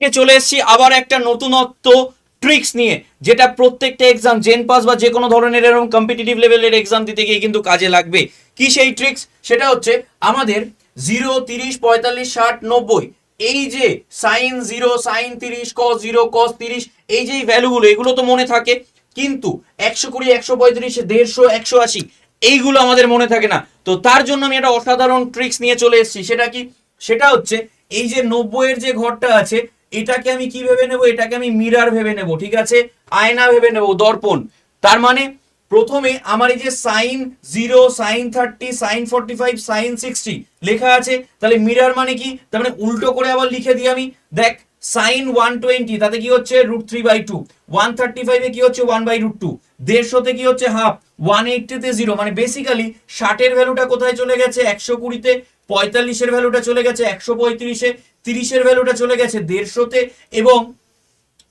চলে এসেছি। আবার একটা নতুনত্ব ট্রিক্স নিয়ে, যেটা প্রত্যেকটা এক্সাম জেন পাস বা যে কোনো ধরনের এরকম কম্পিটিটিভ লেভেলের এক্সাম দিতে গিয়ে কিন্তু কাজে লাগবে। কি সেই ট্রিক্স সেটা হচ্ছে আমাদের জিরো তিরিশ, পঁয়তাল্লিশ, ষাট, নব্বই, এই যে সাইন জিরো সাইন তিরিশ কস জিরো কস তিরিশ, এই যে ভ্যালুগুলো এগুলো তো মনে থাকে। কিন্তু একশো কুড়ি, একশো পঁয়ত্রিশ, দেড়শো, একশো আশি, এইগুলো আমাদের মনে থাকে না। তো তার জন্য আমি একটা অসাধারণ ট্রিক্স নিয়ে চলে এসেছি। সেটা কি? সেটা হচ্ছে এই যে নব্বইয়ের যে ঘরটা আছে এটাকে আমি কি ভেবে নেব? এটাকে আমি মিরার ভেবে নেব, ঠিক আছে? আয়না ভেবে নেব, দর্পণ। তার মানে প্রথমে আমার এই যে sine zero sine thirty sine forty five sine sixty লেখা আছে, তাহলে মিরার মানে কি? তার মানে উল্টো করে আবার লিখে দিই আমি। দেখ সাইন ওয়ান টোয়েন্টি তাতে কি হচ্ছে? Root three by two one thirty ফাইভে কি হচ্ছে? ওয়ান বাই রুট টু দেড়শোতে কি হচ্ছে? হাফ ওয়ান এইটিতে জিরো মানে বেসিক্যালি ষাটের ভ্যালুটা কোথায় চলে গেছে? একশো কুড়িতে পঁয়তাল্লিশের ভ্যালুটা চলে গেছে একশো পঁয়ত্রিশে, তিরিশের ভ্যালুটা চলে গেছে দেড়শোতে এবং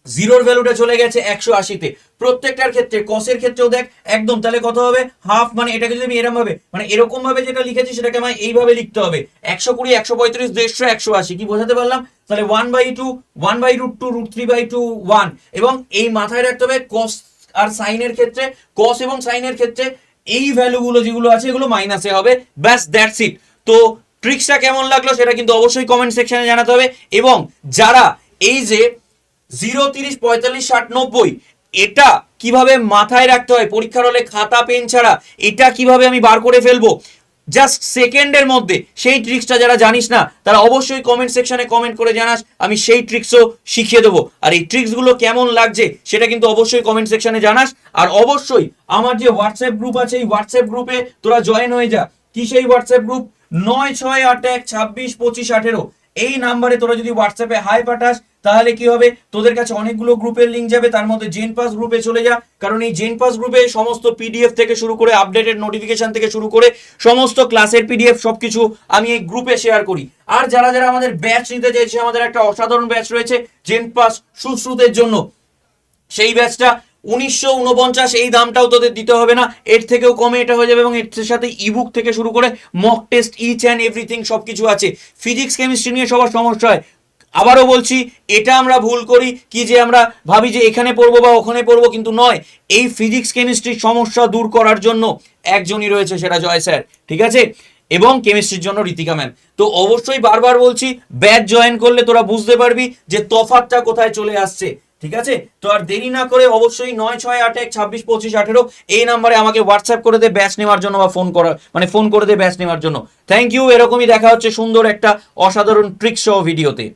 জিরোর ভ্যালুটা চলে গেছে একশো আশিতে। প্রত্যেকটার ক্ষেত্রে কসের ক্ষেত্রেও দেখ, একদম, তাহলে কত হবে? হাফ মানে এটাকে যদি আমি এরকম ভাবে মানে এরকম ভাবে যেটা লিখেছি সেটাকে আমায় এইভাবে লিখতে হবে। একশো কুড়ি, একশো পঁয়ত্রিশ, দেড়শো, একশো আশি, কি বোঝাতে পারলাম? তাহলে one by two one by root two root three by two one এবং এই মাথায় রাখতে হবে কস আর সাইনের ক্ষেত্রে কস এবং সাইনের ক্ষেত্রে এই ভ্যালুগুলো যেগুলো আছে, এগুলো মাইনাসে হবে। ব্যাস দ্যাটস ইট তো ট্রিক্সটা কেমন লাগল সেটা কিন্তু অবশ্যই কমেন্ট সেকশনে জানাতে হবে। এবং যারা এই যে জিরো তিরিশ পঁয়তাল্লিশ ষাট নব্বই, এটা কীভাবে মাথায় রাখতে হয়? পরীক্ষার হলে খাতা, পেন ছাড়া এটা কীভাবে আমি বার করে ফেলব? জাস্ট সেকেন্ডের মধ্যে সেই ট্রিক্সটা যারা জানিস না, তারা অবশ্যই কমেন্ট সেকশনে কমেন্ট করে জানাস, আমি সেই ট্রিক্সও শিখিয়ে দেবো। আর এই ট্রিক্সগুলো কেমন লাগছে সেটা কিন্তু অবশ্যই কমেন্ট সেকশনে জানাস। আর অবশ্যই আমার যে হোয়াটসঅ্যাপ গ্রুপ আছে, এই হোয়াটসঅ্যাপ গ্রুপে তোরা জয়েন হয়ে যা। কি সেই হোয়াটসঅ্যাপ গ্রুপ নয় ছয় আট এক ছাব্বিশ পঁচিশ আঠেরো। এই নাম্বারে তোরা যদি হোয়াটসঅ্যাপে হাই পাঠাস, তাহলে কি হবে? তোদের কাছে অনেকগুলো গ্রুপের লিঙ্ক যাবে, তার মধ্যে জেন পাস গ্রুপে চলে যা। কারণ এই জেন পাস গ্রুপে সমস্ত পিডিএফ থেকে শুরু করে আপডেটেড নোটিফিকেশন থেকে শুরু করে সমস্ত ক্লাসের পিডিএফ সবকিছু আমি এই গ্রুপে শেয়ার করি। আর যারা যারা আমাদের ব্যাচ নিতে চাইছে, আমাদের একটা অসাধারণ ব্যাচ রয়েছে জেন পাস সুশ্রুতের জন্য। সেই ব্যাচটা উনিশশো উনপঞ্চাশ এই দামটাও তোদের দিতে হবে না। এর থেকেও কমে এটা হয়ে যাবে এবং এর সাথে ইবুক থেকে শুরু করে mock test each and everything সব কিছু আছে। ফিজিক্স কেমিস্ট্রি নিয়ে সবার সমস্যা হয়। আবারও বলছি, এটা আমরা ভুল করি, কি যে আমরা ভাবি যে এখানে পড়ব বা ওখানে পড়ব, কিন্তু নয়। এই ফিজিক্স কেমিস্ট্রির সমস্যা দূর করার জন্য একজনই রয়েছে সেটা জয় স্যার, ঠিক আছে? এবং কেমিস্ট্রির জন্য রীতিকা ম্যাম তো অবশ্যই বারবার বলছি ব্যাচ জয়েন করলে তোরা বুঝতে পারবি যে তফাতটা কোথায় চলে আসছে। ঠিক আছে? তো আর দেরি না করে অবশ্যই নয় ছয় আট এক ছাব্বিশ পঁচিশ আঠেরো এই নাম্বারে আমাকে হোয়াটসঅ্যাপ করে দে ব্যাচ নেওয়ার জন্য বা ফোন করা মানে ফোন করে দে ব্যাচ নেওয়ার জন্য। থ্যাংক ইউ এরকমই দেখা হচ্ছে সুন্দর একটা অসাধারণ ট্রিক সহ ভিডিওতে